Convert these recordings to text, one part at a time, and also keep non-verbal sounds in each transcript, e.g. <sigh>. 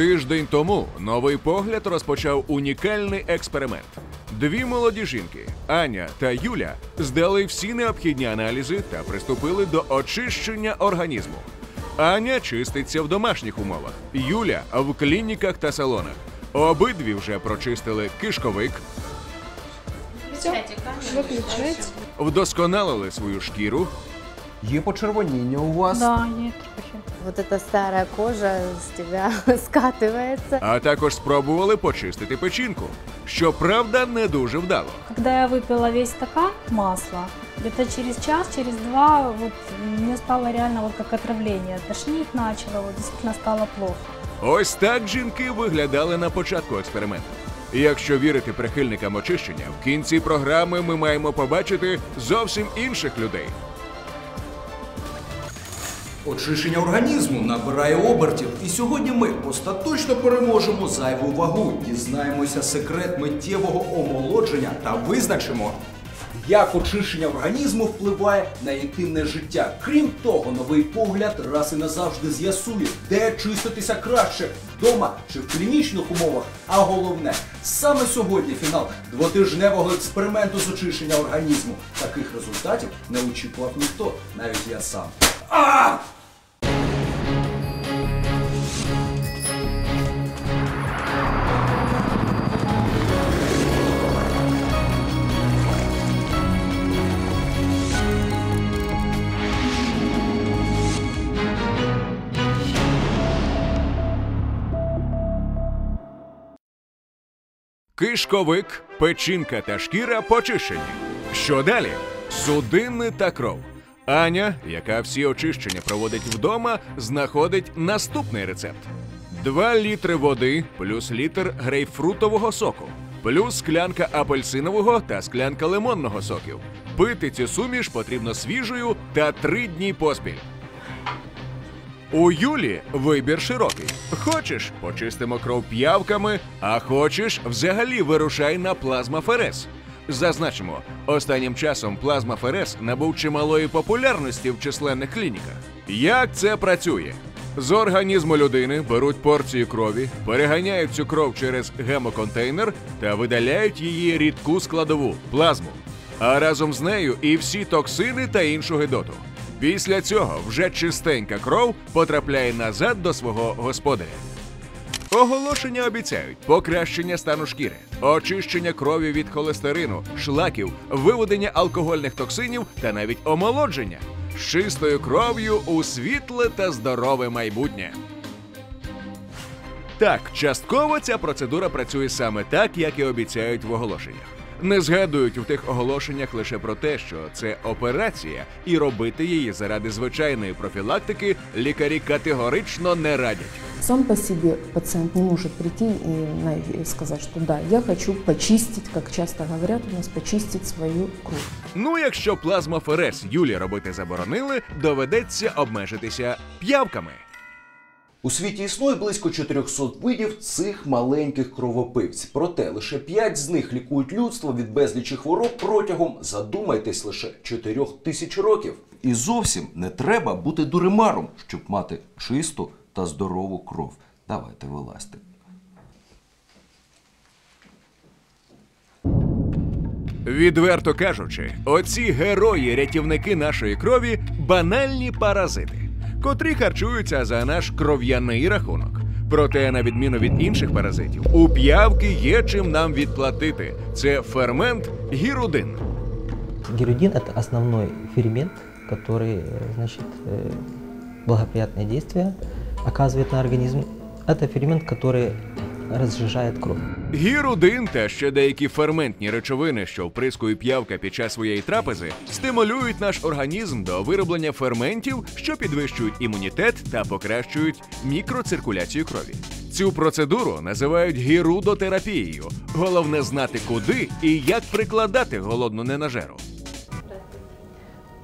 Тиждень тому новий погляд розпочав унікальний експеримент. Дві молоді жінки, Аня та Юля, здали всі необхідні аналізи та приступили до очищення організму. Аня чиститься в домашніх умовах, Юля в клініках та салонах. Обидві вже прочистили кишковик, вдосконалили свою шкіру, Є почервоніння у вас. Да, є трохи. Вот эта старая кожа с тебя <laughs> скатывается. а також спробували почистити печінку. Щоправда, не дуже вдало. Когда я выпила весь стакан масла, где-то через час, через два, вот мне стало реально вот как отравление. Тошнить начало, вот действительно стало плохо. Ось так жінки виглядали на початку експерименту. І Якщо вірити прихильникам очищення, в кінці програми ми маємо побачити зовсім інших людей. Очищення організму набирає обертів, і сьогодні ми остаточно переможемо зайву вагу, дізнаємося секрет миттєвого омолодження та визначимо, як очищення організму впливає на інтимне життя. Крім того, новий погляд раз і назавжди з'ясує, де чиститися краще вдома чи в клінічних умовах. А головне, саме сьогодні фінал двотижневого експерименту з очищення організму. Таких результатів не очікував ніхто, навіть я сам. А! Кишковик, печінка та шкіра почищені. Що далі? Судини та кров. Аня, яка всі очищення проводить вдома, знаходить наступний рецепт: 2 літри води плюс літр грейпфрутового соку, плюс склянка апельсинового та склянка лимонного соків. Пити цю суміш потрібно свіжою та 3 дні поспіль. У Юлі вибір широкий. Хочеш, почистимо кров п'явками, а хочеш, взагалі вирушай на плазмаферез. Зазначимо, останнім часом плазмаферез набув чималої популярності в численних клініках. Як це працює? З організму людини беруть порцію крові, переганяють цю кров через гемоконтейнер та видаляють її рідку складову плазму. А разом з нею і всі токсини та іншу гидоту. Після цього вже чистенька кров потрапляє назад до свого господаря. Оголошення обіцяють покращення стану шкіри, очищення крові від холестерину, шлаків, виведення алкогольних токсинів та навіть омолодження з чистою кров'ю у світле та здорове майбутнє. Так, частково ця процедура працює саме так, як і обіцяють в оголошеннях. Не згадують у тих оголошеннях лише про те, що це операція, і робити її заради звичайної профілактики лікарі категорично не радять. Сам по себе пациент не может прийти и сказать, что да, я хочу почистить, как часто говорят у нас, почистить свою кровь. Ну, якщо плазмоферез Юлі робити заборонили, доведеться обмежитися п'явками. У світі існує близько 400 видів цих маленьких кровопивців. Проте лише 5 з них лікують людство від безлічі хвороб протягом, задумайтесь, лише 4 тисяч років. І зовсім не треба бути дуримаром, щоб мати чисту та здорову кров. Давайте вилазьте. Відверто кажучи, оці герої-рятівники нашої крові банальні паразити, котрі харчуються за наш кров'яний рахунок. Проте, на відміну від інших паразитів, у п'явки є чим нам відплатити. Це фермент гірудин. Гирудин – это основной фермент, который э, значит, э, благоприятное действие оказывает на организм. Это фермент, который разжижает кровь. Гірудин та ще деякі ферментні речовини, що вприскує п'явка під час своєї трапези, стимулюють наш організм до вироблення ферментів, що підвищують імунітет та покращують мікроциркуляцію крові. Цю процедуру називають гірудотерапією. Головне знати, куди і як прикладати голодну ненажеру.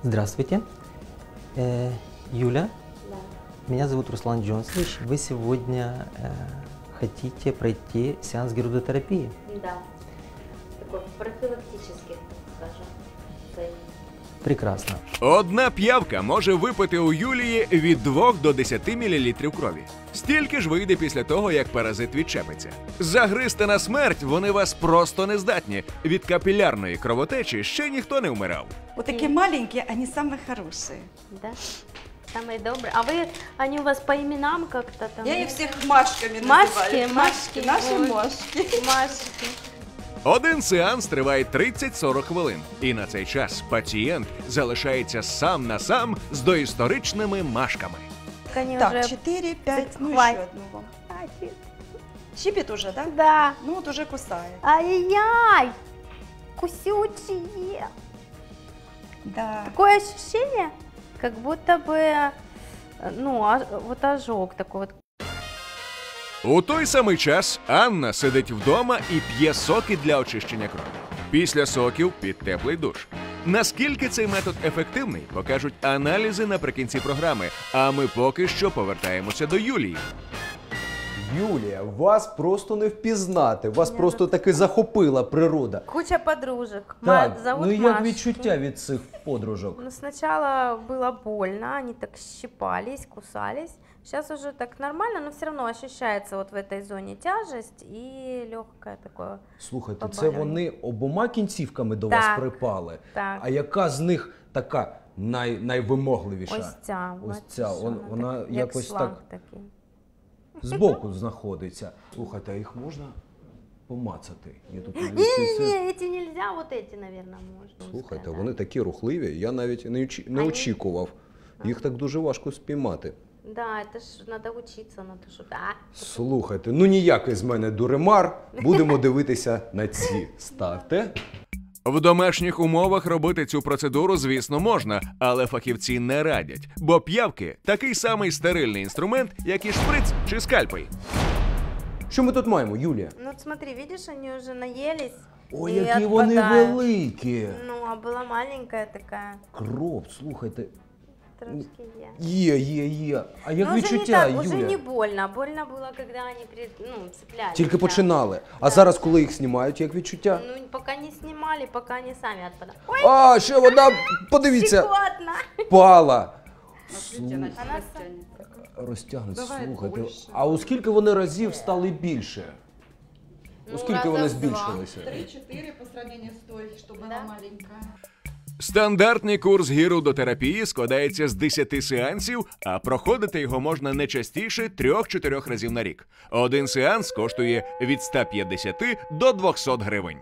Здравствуйте, Э, Юля. Меня зовут Руслан Джонсович. Вы сегодня э, хотите пройти сеанс гирудотерапии. Да. Такой профилактический, скажем. прекрасно. Одна п'явка може випити у Юлії від 2 до 10 мл крові. Стільки ж вийде після того, як паразит відчепиться. Загризти на смерть вони вас просто не здатні. Від капілярної кровотечі ще ніхто не вмирав. Вот такие маленькие, они самые хорошие. Да? Самые добрые. А вы, они у вас по именам как-то там? Я их всех Машками Машки, называю. Машки, Наши вот. Машки. Машки. Один сеанс триває 30-40 хвилин, і на цей час пацієнт залишається сам на сам з доісторичними машками. Они Так, уже... 4, 5, ну Хватит. еще одну вам. Щипит уже, да? Да. Ну вот уже кусает. Ай-яй! Кусючие. Да. Такое ощущение, как будто бы, э, ну, вот ожог такой вот. У той самий час Анна сидить вдома і п'є соки для очищення крові. Після соків під теплий душ. Наскільки цей метод ефективний, покажуть аналізи наприкінці програми. А ми поки що повертаємося до Юлії. Юлія, вас просто не впізнати. Вас Ні, просто ну таки захопила природа. Куча подружек. Так, Ма- зовут ну як Машки. відчуття від цих подружок? Ну, сначала было больно, они так щипались, кусались. Сейчас уже так нормально, но все равно ощущается вот в этой зоне тяжесть и легкое такое. Слухайте, це вони обома кінцівками до Так. вас припали. Так. А яка з них така най, найвимогливіша? Ось ця. Ось ця, вон- вона якось так- такий Збоку знаходиться. Слухайте, а їх можна помацати? Я тут навіть Не, це- не, эти нельзя, вот эти, наверное, можно. Слухайте, сказать. вони такі рухливі, я навіть не, очі- не Ані- очікував. Їх так дуже важко спіймати. Да, это ж надо учиться, надо что да. Слухайте, ну ніякий з мене дуремар. Будемо дивитися <laughs> на ці. Ставте. в домашніх умовах робити цю процедуру, звісно, можна, але фахівці не радять, бо п'явки такий самий стерильний інструмент, як і шприц чи скальпель. Що ми тут маємо, Юлія? Ну смотри, видишь, они уже наелись. Ой, які вони великі! Ну, а була маленька така. Кров, слухайте. Трошки є. Є, є, є. А як Ну, уже не відчуття, так, уже Юля? не больно. Больно было, когда они при, ну, цеплялись. Тільки да. починали. А зараз, коли їх знімають, як відчуття? Ну, пока не снимали, пока они сами отпадали. Ой, А, ще вода, подивіться, щекотно. пала. Она Она Розтягнеться, Буває слухайте. більше. А у скільки вони разів стали більше? У Ну, скільки раза вони в два. збільшилися? 3-4 по сравнению с той, что была Да. маленькая. Стандартний курс гірудотерапії складається з 10 сеансів, а проходити його можна не частіше 3-4 разів на рік. Один сеанс коштує від 150 до 200 гривень.